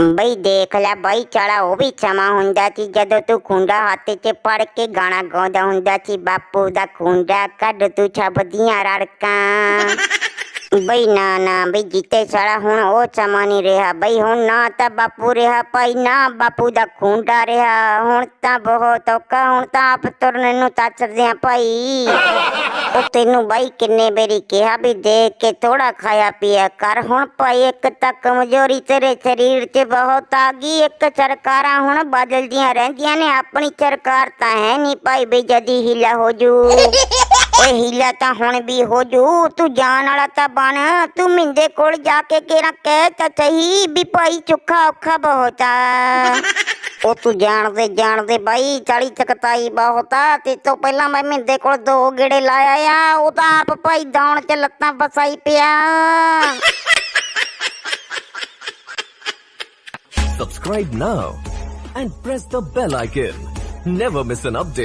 ਬਈ ਦੇਖ ਲੈ ਬਈ ਚੜਾ ਉਹ ਵੀ ਸਮਾਂ ਹੁੰਦਾ ਸੀ ਜਦੋਂ ਤੂੰ ਖੁੰਡਾ ਹੱਥ 'ਚ ਫੜ ਕੇ ਗਾਣਾ ਗਾਉਂਦਾ ਹੁੰਦਾ ਸੀ, ਬਾਪੂ ਦਾ ਖੁੰਡਾ ਕੱਢ ਤੂੰ ਛਬਦੀਆਂ ਰੜਕਾਂ। ਬਈ ਨਾ ਨਾ, ਬਈ ਜਿੱਤੇ ਸਾਲਾ ਹੁਣ ਉਹ ਸਮਾਂ ਨਹੀਂ ਰਿਹਾ। ਬਈ ਹੁਣ ਨਾ ਤਾਂ ਬਾਪੂ ਰਿਹਾ, ਭਾਈ ਨਾ ਬਾਪੂ ਦਾ ਖੁੰਡਾ ਰਿਹਾ। ਹੁਣ ਤਾਂ ਬਹੁਤ ਔਕਾ ਹੁਣ ਤਾਂ ਆਪ ਤੁਰਨ ਨੂੰ ਤੱਚਦੇ ਆ ਭਾਈ। ਉਹ ਤੈਨੂੰ ਬਾਈ ਕਿੰਨੇ ਬੇਰੀ ਕਿਹਾ ਵੀ ਦੇਖ ਕੇ ਥੋੜਾ ਖਾਇਆ ਪੀਆ ਕਰ। ਹੁਣ ਭਾਈ ਇੱਕ ਤਾਂ ਕਮਜ਼ੋਰੀ ਤੇਰੇ ਸਰੀਰ 'ਚ ਬਹੁਤ ਆ ਗਈ। ਇੱਕ ਸਰਕਾਰਾਂ ਹੁਣ ਬਦਲਦੀਆਂ ਰਹਿੰਦੀਆਂ ਨੇ। ਆਪਣੀ ਸਰਕਾਰ ਤਾਂ ਹੈ ਨਹੀਂ ਭਾਈ ਬਈ ਜਦੀ ਹੀਲਾ ਹੋ ਜੂ। ਓਏ ਹੀਲਾ ਤਾਂ ਹੁਣ ਵੀ ਹੋ ਜੂ ਤੂੰ ਜਾਣ ਵਾਲਾ ਤਾਂ ਬਣ, ਤੂੰ ਮਿੰਦੇ ਕੋਲ ਜਾ ਕੇ ਕਿਹੜਾ ਕਹਿ ਤਾਂ ਸਹੀ ਵੀ ਭਾਈ ਚੁੱਖਾ ਔਖਾ ਬਹੁਤ ਆ ਉਹ ਤੂੰ ਜਾਣਦੇ ਜਾਣਦੇ ਬਾਈ, ਚਾਲੀ ਚਕਤਾਈ ਬਹੁਤ ਆ, ਤੇ ਤੋਂ ਪਹਿਲਾਂ ਮੈਂ ਮਿੰਦੇ ਕੋਲ ਦੋ ਗੇੜੇ ਲਾਇਆ ਆ, ਉਹ ਤਾਂ ਆਪ ਭਾਈ ਦੌਣ ਚ ਲੱਤਾਂ ਫਸਾਈ ਪਿਆ Subscribe now and press the bell icon. Never miss an update.